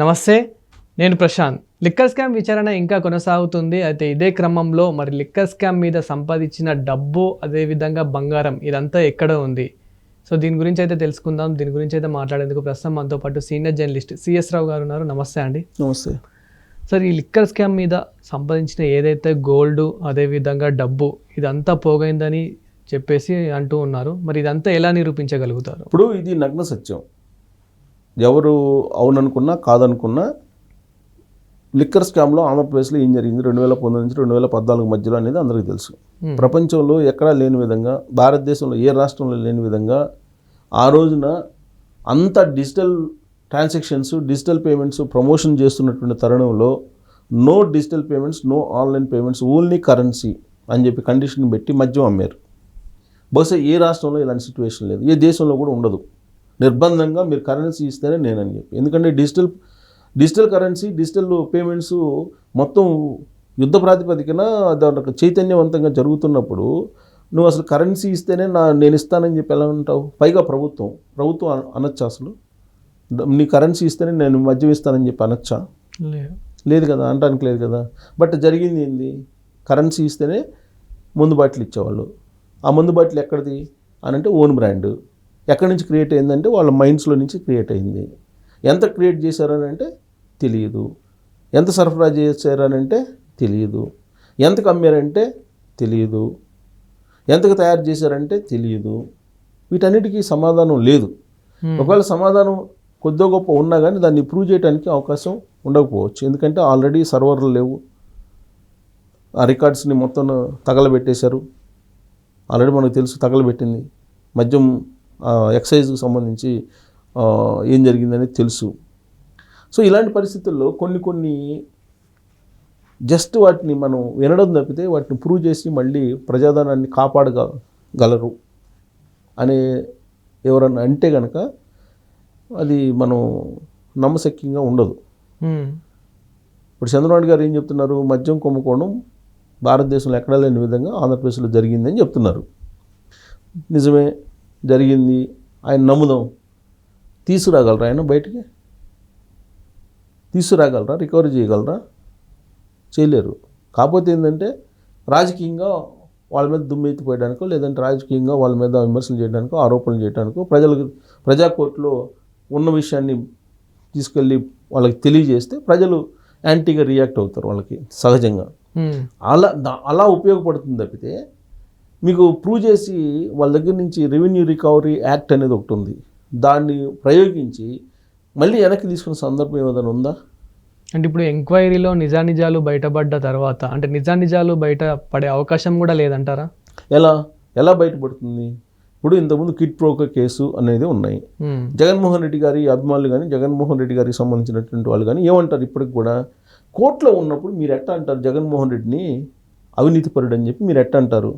నమస్తే నేను Prashanth. Liquor scam విచారణ ఇంకా కొనసాగుతుంది. అయితే ఇదే క్రమంలో మరి లిక్కర్ స్కామ్ మీద సంపాదించిన డబ్బు అదేవిధంగా బంగారం ఇదంతా ఎక్కడ ఉంది? సో దీని గురించి అయితే తెలుసుకుందాం. దీని గురించి అయితే మాట్లాడేందుకు ప్రస్తుతం మనతో పాటు సీనియర్ జర్నలిస్ట్ సిఎస్ రావు గారు ఉన్నారు. నమస్తే అండి. నమస్తే. సార్ ఈ లిక్కర్ స్కామ్ మీద సంపాదించిన ఏదైతే గోల్డ్ అదేవిధంగా డబ్బు ఇదంతా పోగైందని చెప్పేసి అంటూ ఉన్నారు. మరి ఇదంతా ఎలా నిరూపించగలుగుతారు? ఇప్పుడు ఇది నగ్న సత్యం. ఎవరు అవుననుకున్నా కాదనుకున్నా లిక్కర్ స్కామ్లో ఆంధ్రప్రదేశ్లో ఏం జరిగింది? రెండు వేల పంతొమ్మిది నుంచి రెండు వేల పద్నాలుగు మధ్యలో అనేది అందరికీ తెలుసు. ప్రపంచంలో ఎక్కడా లేని విధంగా భారతదేశంలో ఏ రాష్ట్రంలో లేని విధంగా ఆ రోజున అంత digital transactions digital payments promotion చేస్తున్నటువంటి తరుణంలో no digital payments no online payments only currency అని చెప్పి కండిషన్ పెట్టి మద్యం అమ్మారు. బహుశా ఏ రాష్ట్రంలో ఇలాంటి సిచ్యువేషన్ లేదు. ఏ దేశంలో కూడా ఉండదు. నిర్బంధంగా మీరు కరెన్సీ ఇస్తేనే నేనని చెప్పి. ఎందుకంటే digital digital currency digital payments మొత్తం యుద్ధ ప్రాతిపదికన దానికి చైతన్యవంతంగా జరుగుతున్నప్పుడు నువ్వు అసలు కరెన్సీ ఇస్తేనే నా నేను ఇస్తానని చెప్పి ఎలా ఉంటావు? పైగా ప్రభుత్వం ప్రభుత్వం అన- అనొచ్చా అసలు? నీ కరెన్సీ ఇస్తేనే నేను మద్యం ఇస్తానని చెప్పి అనొచ్చా? లేదు. లేదు కదా అనడానికి లేదు కదా. బట్ జరిగింది ఏంది? కరెన్సీ ఇస్తేనే ముందు బాటిల్ ఇచ్చేవాళ్ళు. ఆ ముందు బాటిల్ ఎక్కడిది? అని అంటే ఓన్ బ్రాండ్. ఎక్కడి నుంచి క్రియేట్ అయిందంటే వాళ్ళ మైండ్స్లో నుంచి క్రియేట్ అయింది. ఎంత క్రియేట్ చేశారని అంటే తెలియదు ఎంత సరఫరా చేశారని అంటే తెలియదు ఎంతకు అమ్మారంటే తెలియదు ఎంతకు తయారు చేశారంటే తెలియదు వీటన్నిటికీ సమాధానం లేదు. ఒకవేళ సమాధానం కొద్దిగా గొప్ప ఉన్నా కానీ దాన్ని ప్రూవ్ చేయడానికి అవకాశం ఉండకపోవచ్చు. ఎందుకంటే ఆల్రెడీ సర్వర్లు లేవు. ఆ రికార్డ్స్ని మొత్తం తగలబెట్టేశారు. ఆల్రెడీ మనకు తెలుసు తగలబెట్టింది. మద్యం ఎక్సైజ్కి సంబంధించి ఏం జరిగిందనేది తెలుసు. సో ఇలాంటి పరిస్థితుల్లో కొన్ని కొన్ని జస్ట్ వాటిని మనం వినడం తప్పితే వాటిని ప్రూవ్ చేసి మళ్ళీ ప్రజాధనాన్ని కాపాడగలరు అనే ఎవరన్నా అంటే కనుక అది మనం నమ్మశక్యంగా ఉండదు. ఇప్పుడు చంద్రబాబు గారు ఏం చెప్తున్నారు? మద్యం కుంభకోణం భారతదేశంలో ఎక్కడా లేని విధంగా ఆంధ్రప్రదేశ్లో జరిగిందని చెప్తున్నారు. నిజమే జరిగింది. ఆయన నమ్ముదాం. తీసుకురాగలరా ఆయన బయటికి? తీసుకురాగలరా? రికవరీ చేయగలరా? చేయలేరు. కాకపోతే ఏంటంటే రాజకీయంగా వాళ్ళ మీద దుమ్మెత్తిపోయడానికో లేదంటే రాజకీయంగా వాళ్ళ మీద విమర్శలు చేయడానికో ఆరోపణలు చేయడానికో ప్రజలకు ప్రజా కోర్టులో ఉన్న విషయాన్ని తీసుకెళ్ళి వాళ్ళకి తెలియజేస్తే ప్రజలు యాంటీగా రియాక్ట్ అవుతారు వాళ్ళకి సహజంగా. అలా అలా ఉపయోగపడుతుంది తప్పితే మీకు ప్రూవ్ చేసి వాళ్ళ దగ్గర నుంచి రెవెన్యూ రికవరీ యాక్ట్ అనేది ఒకటి ఉంది. దాన్ని ప్రయోగించి మళ్ళీ వెనక్కి తీసుకున్న సందర్భం ఏదైనా ఉందా? అంటే ఇప్పుడు ఎంక్వైరీలో నిజానిజాలు బయటపడ్డ తర్వాత అంటే నిజానిజాలు బయట పడే అవకాశం కూడా లేదంటారా? ఎలా? ఎలా బయటపడుతుంది? ఇప్పుడు ఇంతకుముందు కిట్ ప్రోకో కేసు అనేది ఉన్నాయి. జగన్మోహన్ రెడ్డి గారి అభిమానులు కానీ జగన్మోహన్ రెడ్డి గారికి సంబంధించినటువంటి వాళ్ళు కానీ ఏమంటారు ఇప్పటికి కూడా? కోర్టులో ఉన్నప్పుడు మీరు ఎట్ట అంటారు జగన్మోహన్ రెడ్డిని అవినీతిపరుడు అని చెప్పి మీరు ఎట్ట అంటారు?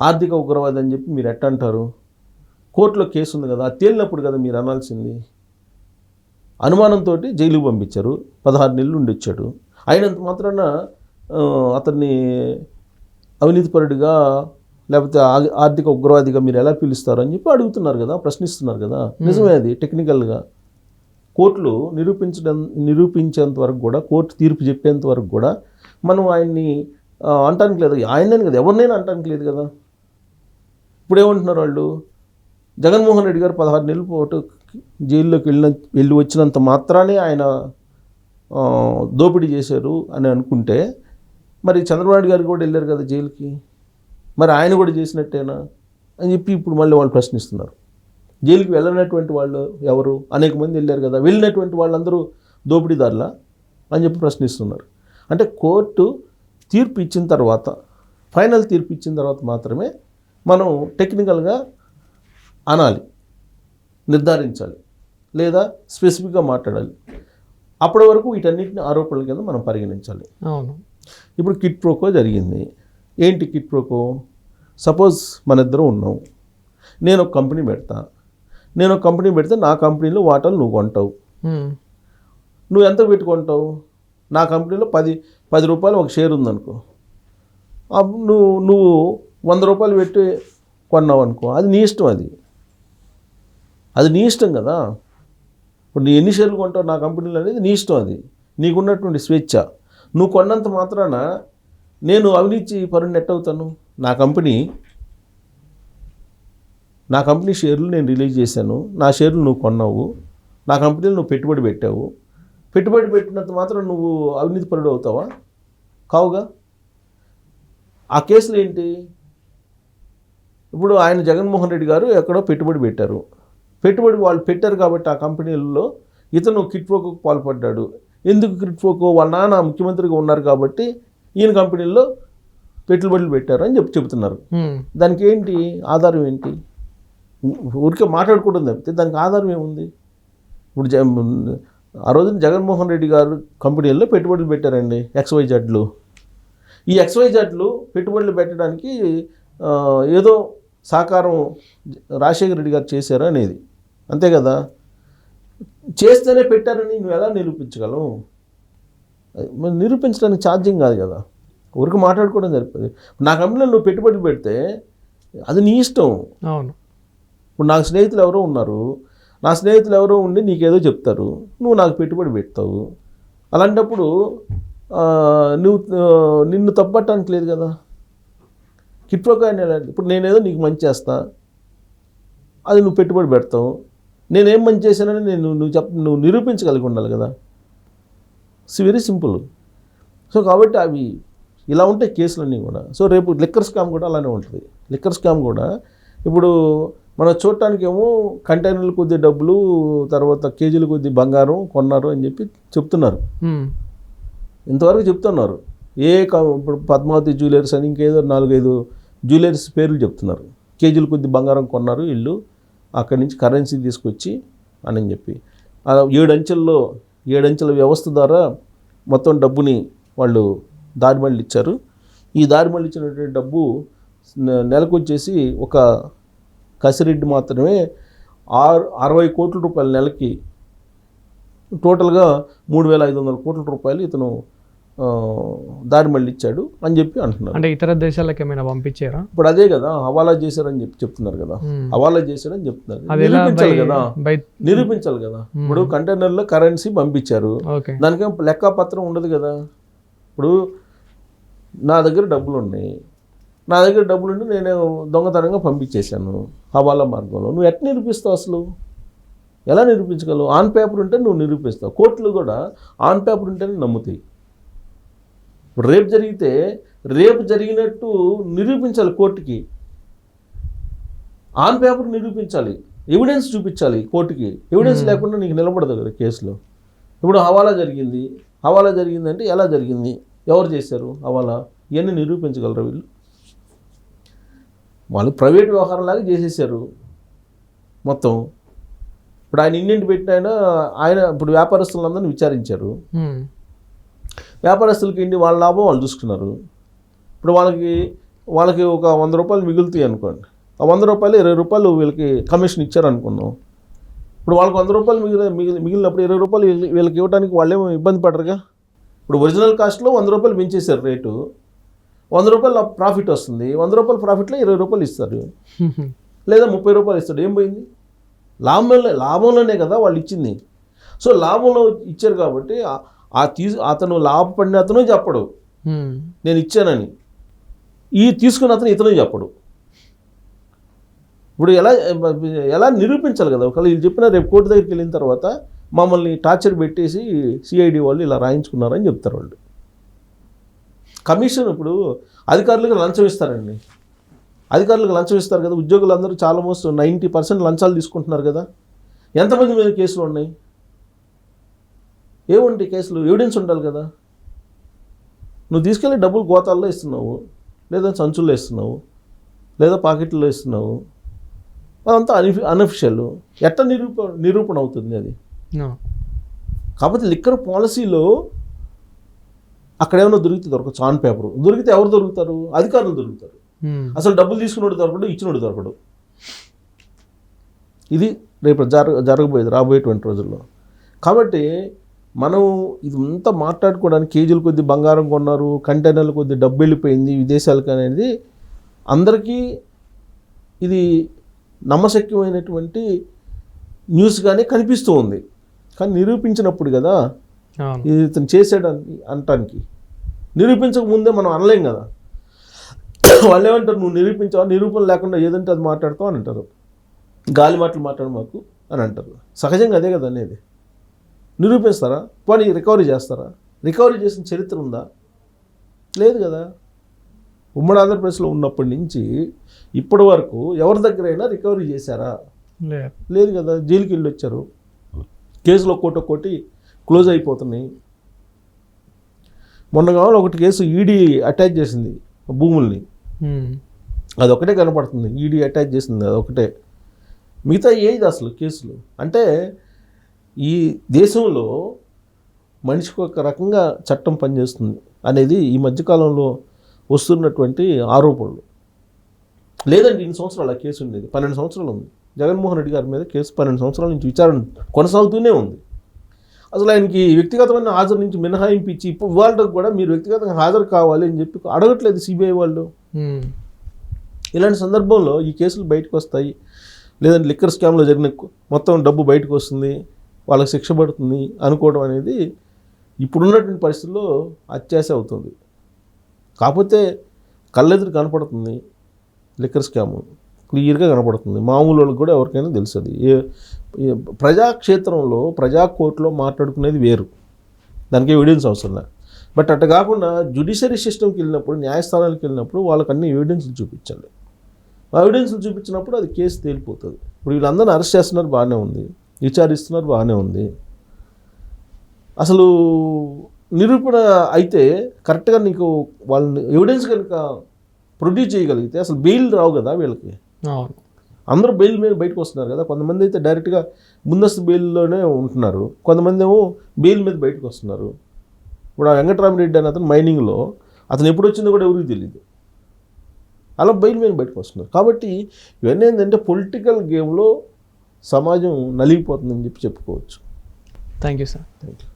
ఆర్థిక ఉగ్రవాది అని చెప్పి మీరు ఎట్ట అంటారు? కోర్టులో కేసు ఉంది కదా తేలినప్పుడు కదా మీరు అనాల్సింది? అనుమానంతో జైలుకు పంపించారు పదహారు నెలలు ఉండొచ్చాడు అయినంత మాత్రాన అతన్ని అవినీతిపరుడిగా లేకపోతే ఆర్థిక ఉగ్రవాదిగా మీరు ఎలా పిలుస్తారు అని చెప్పి అడుగుతున్నారు కదా ప్రశ్నిస్తున్నారు కదా. నిజమే అది టెక్నికల్గా. కోర్టులు నిరూపించడం నిరూపించేంత వరకు కూడా కోర్టు తీర్పు చెప్పేంత వరకు కూడా మనం ఆయన్ని అంటానికి లేదు. ఆయనని కదా ఎవరినైనా అంటానికి లేదు కదా. ఇప్పుడేమంటున్నారు వాళ్ళు? జగన్మోహన్ రెడ్డి గారు పదహారు నెలల పాటు జైల్లోకి వెళ్ళిన వెళ్ళి వచ్చినంత మాత్రానే ఆయన దోపిడీ చేశారు అని అనుకుంటే మరి చంద్రబాబు నాయుడు గారు కూడా వెళ్ళారు కదా జైలుకి? మరి ఆయన కూడా చేసినట్టేనా? అని చెప్పి ఇప్పుడు మళ్ళీ వాళ్ళు ప్రశ్నిస్తున్నారు. జైలుకి వెళ్ళనటువంటి వాళ్ళు ఎవరు? అనేక మంది వెళ్ళారు కదా. వెళ్ళినటువంటి వాళ్ళందరూ దోపిడీదారులా? అని చెప్పి ప్రశ్నిస్తున్నారు. అంటే కోర్టు తీర్పు ఇచ్చిన తర్వాత ఫైనల్ తీర్పు ఇచ్చిన తర్వాత మాత్రమే మనం టెక్నికల్గా అనాలి నిర్ధారించాలి లేదా స్పెసిఫిక్గా మాట్లాడాలి. అప్పటి వరకు వీటన్నిటిని ఆరోపణల కింద మనం పరిగణించాలి. అవును. ఇప్పుడు కిట్ ప్రోకో జరిగింది. ఏంటి కిట్ ప్రోకో సపోజ్ మన ఇద్దరం ఉన్నాం. నేను ఒక కంపెనీ పెడతా. నేను ఒక కంపెనీ పెడితే నా కంపెనీలో వాటాలు నువ్వు కొంటావు. నువ్వు ఎంత పెట్టుకుంటావు? నా కంపెనీలో పది పది రూపాయలు ఒక షేర్ ఉందనుకో. నువ్వు నువ్వు వంద రూపాయలు పెట్టి కొన్నావు అనుకో అది నీ ఇష్టం అది. అది నీ ఇష్టం కదా. ఇప్పుడు నీ ఎన్ని షేర్లు కొంటావు నా కంపెనీలు అనేది నీ ఇష్టం అది. నీకున్నటువంటి స్వేచ్ఛ. నువ్వు కొన్నంత మాత్రాన నేను అవినీతి పరుని నెట్ అవుతాను. నా కంపెనీ నా కంపెనీ షేర్లు నేను రిలీజ్ చేశాను. నా షేర్లు నువ్వు కొన్నావు. నా కంపెనీలో నువ్వు పెట్టుబడి పెట్టావు. పెట్టుబడి పెట్టినంత మాత్రం నువ్వు అవినీతి పరుడు అవుతావా? కావుగా? ఆ కేసులు ఏంటి? ఇప్పుడు ఆయన జగన్మోహన్ రెడ్డి గారు ఎక్కడో పెట్టుబడి పెట్టారు. పెట్టుబడి వాళ్ళు పెట్టారు కాబట్టి ఆ కంపెనీలలో ఇతను కిట్ ప్రోకోకు పాల్పడ్డాడు. ఎందుకు కిట్ ప్రోకో? వాళ్ళ నాన్న ముఖ్యమంత్రిగా ఉన్నారు కాబట్టి ఈయన కంపెనీల్లో పెట్టుబడులు పెట్టారు అని చెప్పి చెబుతున్నారు. దానికి ఏంటి? ఆధారం ఏంటి? ఊరికే మాట్లాడుకోవడం తప్పితే దానికి ఆధారం ఏముంది? ఇప్పుడు జ ఆ రోజున జగన్మోహన్ రెడ్డి గారు కంపెనీల్లో పెట్టుబడులు పెట్టారండి ఎక్స్వై జడ్లు ఈ ఎక్స్వై జడ్లు పెట్టుబడులు పెట్టడానికి ఏదో సహకారం రాజశేఖర రెడ్డి గారు చేశారు అనేది. అంతే కదా? చేస్తేనే పెట్టారని నువ్వు ఎలా నిరూపించగలవు? నిరూపించడానికి ఛార్జింగ్ కాదు కదా. ఊరికి మాట్లాడుకోవడం సరిపోతుంది నా కంపెనీలో నువ్వు పెట్టుబడి పెడితే అది నీ ఇష్టం. అవును. ఇప్పుడు నాకు స్నేహితులు ఎవరో ఉన్నారు. నా స్నేహితులు ఎవరో ఉండి నీకేదో చెప్తారు. నువ్వు నాకు పెట్టుబడి పెడతావు. అలాంటప్పుడు నువ్వు నిన్ను తప్పట్టడానికి లేదు కదా. కిట్ప్రోకా ఇప్పుడు నేనేదో నీకు మంచి చేస్తా అది నువ్వు పెట్టుబడి పెడతావు నేనేం మంచి చేశానని నేను నువ్వు చెప్ నువ్వు నిరూపించగలిగి ఉండాలి కదా. ఇట్స్ వెరీ సింపుల్ సో కాబట్టి అవి ఇలా ఉంటాయి కేసులన్నీ కూడా. సో రేపు లిక్కర్ స్కామ్ కూడా అలానే ఉంటుంది. లిక్కర్ స్కామ్ కూడా ఇప్పుడు మనం చూడటానికి ఏమో కంటైనర్ల కొద్ది డబ్బులు తర్వాత కేజీల కొద్ది బంగారం కొన్నారు అని చెప్పి చెప్తున్నారు. ఇంతవరకు చెప్తున్నారు. ఏ క- ఇప్పుడు పద్మావతి జ్యువెలర్స్ అని ఇంకేదో నాలుగైదు జ్యువెలర్స్ పేర్లు చెప్తున్నారు. కేజీల కొద్ది బంగారం కొన్నారు ఇల్లు. అక్కడి నుంచి కరెన్సీ తీసుకొచ్చి అని చెప్పి. ఏడంచెల్లో ఏడంచెల వ్యవస్థ ద్వారా మొత్తం డబ్బుని వాళ్ళు దారి ఇచ్చారు. ఈ దారి ఇచ్చినటువంటి డబ్బు నెలకు వచ్చేసి ఒక కసిరెడ్డి మాత్రమే ఆరు అరవై కోట్ల రూపాయల నెలకి టోటల్గా మూడు వేల ఐదు వందల కోట్ల రూపాయలు ఇతను దారి మళ్ళీ ఇచ్చాడు అని చెప్పి అంటున్నారు. అంటే ఇతర దేశాలకు ఏమైనా పంపించారా? ఇప్పుడు అదే కదా హవాలా చేశారని చెప్పి చెప్తున్నారు కదా. హవాలా చేశారని చెప్తున్నారు. నిరూపించాలి కదా. నిరూపించాలి కదా. ఇప్పుడు కంటైనర్లో కరెన్సీ పంపించారు. దానికేం లెక్కపత్రం ఉండదు కదా. ఇప్పుడు నా దగ్గర డబ్బులు ఉన్నాయి. నా దగ్గర డబ్బులు ఉండి నేను దొంగతనంగా పంపించేశాను హవాలా మార్గంలో. నువ్వు ఎట్లా నిరూపిస్తావు అసలు? ఎలా నిరూపించగలవు? ఆన్ పేపర్ ఉంటే నువ్వు నిరూపిస్తావు. కోర్టులు కూడా ఆన్ పేపర్ ఉంటేనే నమ్ముతాయి. ఇప్పుడు రేపు జరిగితే రేపు జరిగినట్టు నిరూపించాలి కోర్టుకి. ఆన్ పేపర్ నిరూపించాలి ఎవిడెన్స్ చూపించాలి కోర్టుకి. ఎవిడెన్స్ లేకుండా నీకు నిలబడదు కదా కేసులో. ఇప్పుడు హవాలా జరిగింది హవాలా జరిగిందంటే ఎలా జరిగింది? ఎవరు చేశారు హవాలా? ఇవన్నీ నిరూపించగలరు వీళ్ళు? వాళ్ళు ప్రైవేట్ వ్యవహారంలాగా చేసేసారు మొత్తం. ఇప్పుడు ఆయన ఇండియన్ పెట్టిన ఆయన ఇప్పుడు వ్యాపారస్తులందరినీ విచారించారు. వ్యాపారస్తులకి ఇండి వాళ్ళ లాభం వాళ్ళు చూసుకున్నారు. ఇప్పుడు వాళ్ళకి వాళ్ళకి ఒక వంద రూపాయలు మిగులుతాయి అనుకోండి. ఆ వంద రూపాయలు ఇరవై రూపాయలు వీళ్ళకి కమిషన్ ఇచ్చారనుకున్నాం ఇప్పుడు వాళ్ళకి వంద రూపాయలు మిగిలి మిగిలి మిగిలినప్పుడు ఇరవై రూపాయలు వీళ్ళకి ఇవ్వడానికి వాళ్ళేమో ఇబ్బంది పడరుగా? ఇప్పుడు ఒరిజినల్ కాస్ట్లో వంద రూపాయలు పెంచేశారు రేటు. వంద రూపాయలు ప్రాఫిట్ వస్తుంది. వంద రూపాయల ప్రాఫిట్లో ఇరవై రూపాయలు ఇస్తారు. లేదా ముప్పై రూపాయలు ఇస్తాడు. ఏం పోయింది? లాభంలో లాభంలోనే కదా వాళ్ళు ఇచ్చింది. సో లాభంలో ఇచ్చారు కాబట్టి ఆ- తీసు అతను లాభపడిన అతను చెప్పడు. నేను ఇచ్చానని. ఈ తీసుకున్న అతను ఇతను చెప్పడు. ఇప్పుడు ఎలా ఎలా నిరూపించాలి కదా? ఒకవేళ వీళ్ళు చెప్పిన రేపు కోర్టు దగ్గరికి వెళ్ళిన తర్వాత మమ్మల్ని టార్చర్ పెట్టేసి సిఐడి వాళ్ళు ఇలా రాయించుకున్నారని చెప్తారు వాళ్ళు. కమిషన్ ఇప్పుడు అధికారులకు లంచం ఇస్తారండి. అధికారులకు లంచం ఇస్తారు కదా? ఉద్యోగులందరూ చాలా మోస్ట్ నైంటీ పర్సెంట్ లంచాలు తీసుకుంటున్నారు కదా? ఎంతమంది మీద కేసులు ఉన్నాయి? ఏముంటాయి కేసులు? ఎవిడెన్స్ ఉండాలి కదా. నువ్వు తీసుకెళ్ళి డబ్బులు గోతాల్లో ఇస్తున్నావు లేదా సంచుల్లో ఇస్తున్నావు లేదా పాకెట్లో ఇస్తున్నావు. అదంతా అన్ఫి అన్అఫిషియల్ ఎట్లా నిరూప నిరూపణ అవుతుంది అది. కాకపోతే లిక్కర్ పాలసీలో అక్కడ ఏమైనా దొరికితే దొరకచ్చు ఆన్ పేపర్ దొరికితే ఎవరు దొరుకుతారు? అధికారులు దొరుకుతారు. అసలు డబ్బులు తీసుకున్నోడు దొరకడు ఇచ్చినోడు దొరకడు. ఇది రేపు జరగ జరగబోయేది రాబోయేటువంటి రోజుల్లో. కాబట్టి మనం ఇదంతా మాట్లాడుకోవడానికి కేజీలు కొద్ది బంగారం కొన్నారు కంటైనర్లు కొద్ది డబ్బు వెళ్ళిపోయింది విదేశాలకు అనేది అందరికీ ఇది నమ్మశక్యమైనటువంటి న్యూస్గానే కనిపిస్తూ ఉంది. కానీ నిరూపించినప్పుడు కదా ఇది ఇతను చేసాడు అని అనటానికి. నిరూపించక ముందే మనం అనలేం కదా. వాళ్ళు ఏమంటారు నువ్వు నిరూపించావు? నిరూపణ లేకుండా ఏదంటే అది మాట్లాడతావు అని అంటారు. గాలి మాటలు మాట్లాడు మాకు అని అంటారు. సహజంగా అదే కదా అనేది. నిరూపిస్తారా? పోనీ రికవరీ చేస్తారా? రికవరీ చేసిన చరిత్ర ఉందా? లేదు కదా. ఉమ్మడి ఆంధ్రప్రదేశ్లో ఉన్నప్పటి నుంచి ఇప్పటి వరకు ఎవరి దగ్గరైనా రికవరీ చేశారా? లేదు. కదా. జైలుకి వెళ్ళి వచ్చారు. కేసులో కోట కోటి క్లోజ్ అయిపోతున్నాయి. మొన్న కావాలి ఒకటి కేసు ఈడీ అటాచ్ చేసింది భూముల్ని. ఉమ్. అది ఒకటే కనపడుతుంది ఈడీ అటాచ్ చేసింది అది ఒకటే మిగతా ఏది అసలు కేసులు? అంటే ఈ దేశంలో మనిషికి ఒక రకంగా చట్టం పనిచేస్తుంది అనేది ఈ మధ్యకాలంలో వస్తున్నటువంటి ఆరోపణలు. లేదండి ఇన్ని సంవత్సరాలు ఆ కేసు ఉండేది. పన్నెండు సంవత్సరాలు ఉంది. జగన్మోహన్ రెడ్డి గారి మీద కేసు పన్నెండు సంవత్సరాల నుంచి విచారణ కొనసాగుతూనే ఉంది. అసలు ఆయనకి వ్యక్తిగతమైన హాజరు నుంచి మినహాయింపు ఇచ్చి ఇప్పుడు వాళ్ళకి కూడా మీరు వ్యక్తిగతంగా హాజరు కావాలి అని చెప్పి అడగట్లేదు సిబిఐ వాళ్ళు. ఇలాంటి సందర్భంలో ఈ కేసులు బయటకు వస్తాయి. లేదంటే లిక్కర్ స్కామ్లో జరిగిన మొత్తం డబ్బు బయటకు వస్తుంది. వాళ్ళకి శిక్ష పడుతుంది అనుకోవడం అనేది ఇప్పుడున్నటువంటి పరిస్థితుల్లో అత్యాశ అవుతుంది. కాకపోతే కళ్ళెదురు కనపడుతుంది లిక్కర్ స్కాము క్లియర్గా కనపడుతుంది. మామూలు వాళ్ళకి కూడా ఎవరికైనా తెలుస్తుంది ఏ ఏ- ప్రజాక్షేత్రంలో ప్రజా కోర్టులో మాట్లాడుకునేది వేరు. దానికి ఎవిడెన్స్ అవసరం లేదు బట్ అట్ట కాకుండా జుడిషరీ సిస్టమ్కి వెళ్ళినప్పుడు న్యాయస్థానాలకు వెళ్ళినప్పుడు వాళ్ళకి అన్ని ఎవిడెన్స్లు చూపించాలి. ఆ ఎవిడెన్స్లు చూపించినప్పుడు అది కేసు తేలిపోతుంది. ఇప్పుడు వీళ్ళందరినీ అరెస్ట్ చేస్తున్నారు బాగానే ఉంది. విచారిస్తున్నారు బాగానే ఉంది. అసలు నిరూపణ అయితే కరెక్ట్గా నీకు వాళ్ళని ఎవిడెన్స్ కనుక ప్రొడ్యూస్ చేయగలిగితే అసలు బెయిల్ రావు కదా వీళ్ళకి? అందరూ బెయిల్ మీద బయటకు వస్తున్నారు కదా కొంతమంది అయితే డైరెక్ట్గా ముందస్తు బెయిల్లోనే ఉంటున్నారు కొంతమంది ఏమో బెయిల్ మీద బయటకు వస్తున్నారు. ఇప్పుడు ఆ వెంకటరామరెడ్డి అనే అతను మైనింగ్లో అతను ఎప్పుడు వచ్చిందో కూడా ఎవరికి తెలియదు అలా బెయిల్ మీద బయటకు వస్తున్నారు. కాబట్టి ఇవన్నీ ఏంటంటే పొలిటికల్ గేమ్లో సమాజం నలిగిపోతుందని చెప్పి చెప్పుకోవచ్చు. Thank you sir thank you